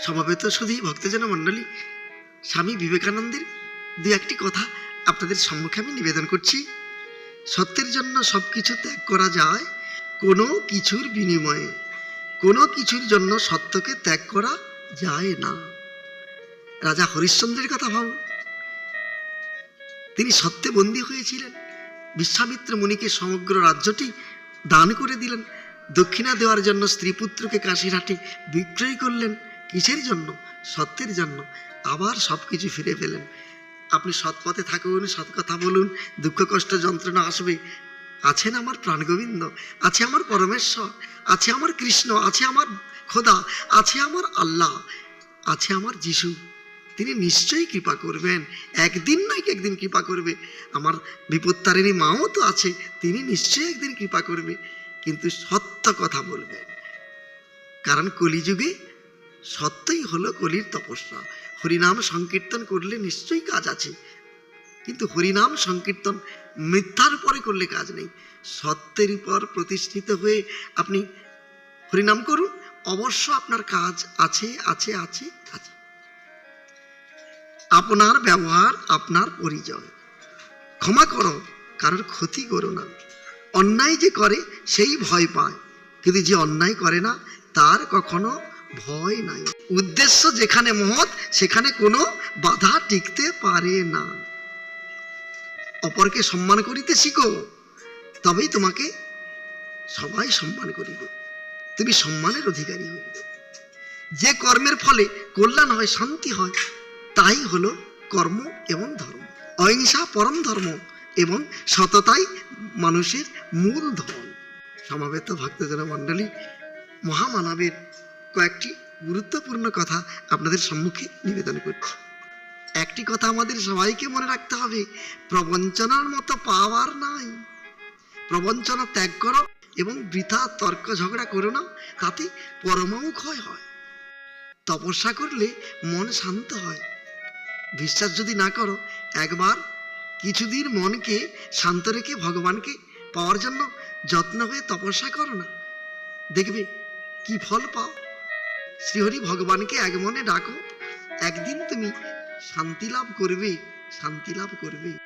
সমাবেত শুধুই ভক্তজন মণ্ডলী, স্বামী বিবেকানন্দের দু একটি কথা আপনাদের সম্মুখে আমি নিবেদন করছি। সত্যের জন্য সব কিছু ত্যাগ করা যায় কোনো কিছুর বিনিময়ে। কোনো কিছুর জন্য সত্যকে ত্যাগ করা যায় না। রাজা হরিশ্চন্দ্রের কথা ভাবুন। তিনি সত্যে বন্দী হয়েছিলেন। বিশ্বামিত্র মুনিকে সমগ্র রাজ্যটি দান করে দিলেন। দক্ষিণা দেওয়ার জন্য স্ত্রী পুত্রকে কাশিরহাটে বিক্রয় করলেন। কিসের জন্য? সত্যের জন্য। আবার সব কিছু ফিরে পেলেন। আপনি সৎপথে থাকুন, সৎ কথা বলুন, দুঃখ, কষ্ট, যন্ত্রণা আসবে। আছেন আমার প্রাণগোবিন্দ, আছে আমার পরমেশ্বর, আছে আমার কৃষ্ণ, আছে আমার খোদা, আছে আমার আল্লাহ, আছে আমার যিশু। তিনি নিশ্চয়ই কৃপা করবেন। একদিন নয় একদিন কৃপা করবে। আমার বিপত্তারিণী মাও তো আছে, তিনি নিশ্চয়ই একদিন কৃপা করবে। কিন্তু সত্য কথা বলবেন। কারণ কলিযুগে সত্যই হলো কলির তপস্যা। হরিনাম সংকীর্তন করলে নিশ্চয়ই কাজ আছে। কিন্তু হরিনাম সংকীর্তন মিথ্যার উপরে করলে কাজ নেই। সত্যের উপর প্রতিষ্ঠিত হয়ে আপনি হরিনাম করুন, অবশ্য আপনার কাজ আছে আছে আছে আছে। আপনার ব্যবহার, আপনার পরিচয়। ক্ষমা করো, কারোর ক্ষতি করো না। অন্যায় যে করে, সেই ভয় পায়। কিন্তু যে অন্যায় করে না, তার কখনো ভয় নাই। উদ্দেশ্য যেখানে মহৎ, সেখানে কোনো বাধা টিকতে পারে না। অপরকে সম্মান করিতে শিখো, তবেই তোমাকে সবাই সম্মান করিবে। তুমি সম্মানের অধিকারী হইবে। যে কর্মের ফলে কল্যাণ হয়, শান্তি হয়, তাই হলো কর্ম এবং ধর্ম। অহিংসা পরম ধর্ম এবং সততাই মানুষের মূল ধর্ম। সমাবেত ভক্তজন মণ্ডলী মহামানবের কয়েকটি গুরুত্বপূর্ণ কথা আপনাদের সম্মুখে নিবেদন করছি। একটি কথা আমাদের সবাইকে মনে রাখতে হবে, প্রবঞ্চনার মতো পাওয়ার নাই। প্রবঞ্চনা ত্যাগ করো এবং বৃথা তর্ক ঝগড়া করো না, তাতে পরমাও ক্ষয় হয়। তপস্যা করলে মন শান্ত হয়। বিশ্বাস যদি না করো, একবার কিছুদিন মনকে শান্ত রেখে ভগবানকে পাওয়ার জন্য যত্ন হয়ে তপস্যা করো না। দেখবে কি ফল পাও। শ্রীহরি ভগবানকে এক মনে ডাকো একদিন তুমি শান্তি লাভ করবে শান্তি লাভ করবে।